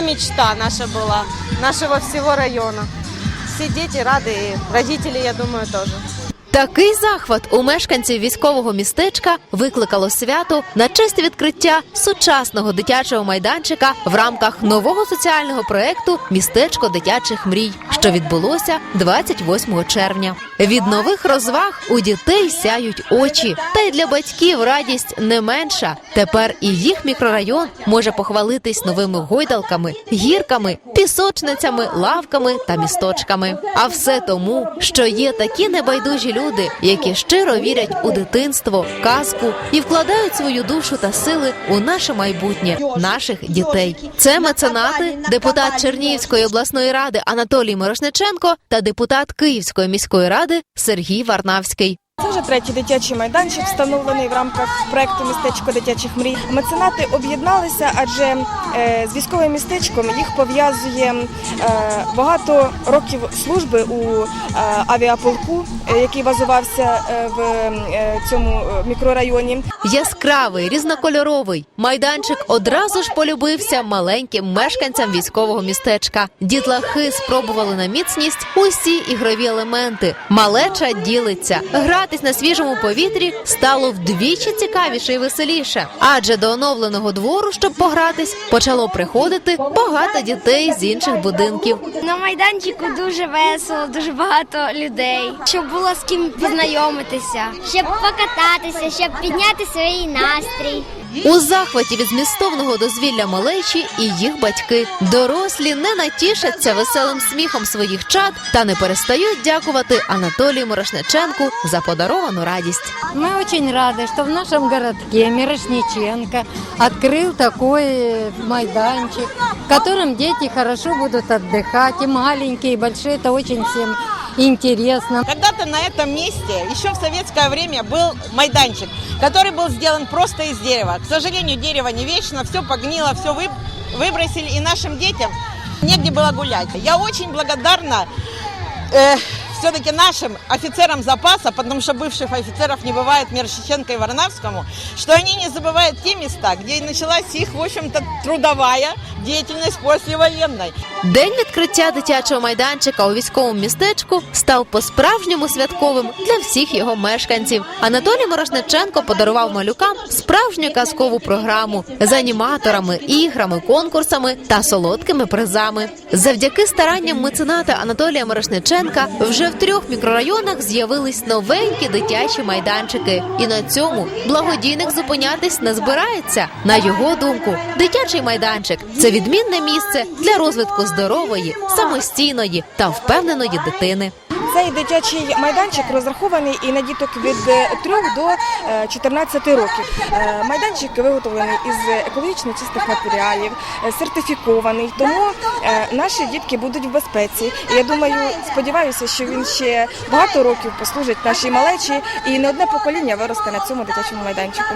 это мечта наша была, нашего всего района. Все дети рады, и родители, я думаю, тоже. Такий захват у мешканців військового містечка викликало свято на честь відкриття сучасного дитячого майданчика в рамках нового соціального проекту Містечко дитячих мрій, що відбулося 28 червня. Від нових розваг у дітей сяють очі, та й для батьків радість не менша. Тепер і їх мікрорайон може похвалитись новими гойдалками, гірками, пісочницями, лавками та місточками. А все тому, що є такі небайдужі люди, які щиро вірять у дитинство, казку і вкладають свою душу та сили у наше майбутнє, наших дітей. Це меценати, депутат Чернігівської обласної ради Анатолій Мирошниченко та депутат Київської міської ради Сергій Варнавський. Це вже третій дитячий майданчик, встановлений в рамках проекту Містечко дитячих мрій. Меценати об'єдналися, адже е, з військовим містечком їх пов'язує е, багато років служби у е, авіаполку, який базувався в цьому мікрорайоні. Яскравий, різнокольоровий майданчик одразу ж полюбився маленьким мешканцям військового містечка. Дітлахи спробували на міцність усі ігрові елементи. Малеча ділиться. Гратись на свіжому повітрі стало вдвічі цікавіше і веселіше. Адже до оновленого двору, щоб погратись, почало приходити багато дітей з інших будинків. На майданчику дуже весело, дуже багато людей, щоб було з ким познайомитися, щоб покататися, щоб підняти свій настрій. У захваті від змістовного дозвілля малечі і їх батьки. Дорослі не натішаться веселим сміхом своїх чад та не перестають дякувати Анатолію Морошниченку за подаровану радість. Мы очень рады, что в нашем городке Мирошниченко открыл такой э, майданчик, в котором дети хорошо будут отдыхать, и маленькие, и большие, это очень всем интересно. Когда-то на этом месте еще в советское время был майданчик, который был сделан просто из дерева. К сожалению, дерево не вечно, все погнило, все вы- выбросили, и нашим детям негде было гулять. Я очень благодарна все-таки нашим офицерам запаса, потому что бывших офицеров не бывает Мершиченко и Варнавскому, что они не забывают те места, где началась их, в общем-то, трудовая деятельность послевоенной. День відкриття дитячого майданчика у військовому містечку став по-справжньому святковим для всіх його мешканців. Анатолій Морошниченко подарував малюкам справжню казкову програму з аніматорами, іграми, конкурсами та солодкими призами. Завдяки старанням мецената Анатолія Морошниченка вже в трьох мікрорайонах з'явились новенькі дитячі майданчики. І на цьому благодійник зупинятись не збирається. На його думку, дитячий майданчик це відмінне місце для розвитку здорової, самостійної та впевненої дитини. Цей дитячий майданчик розрахований і на діток від 3 до е, 14 років. Е, Майданчик виготовлений із екологічно чистих матеріалів, е, сертифікований, тому е, наші дітки будуть в безпеці. Я думаю, сподіваюся, що він ще багато років послужить нашій малечі, і не одне покоління виросте на цьому дитячому майданчику.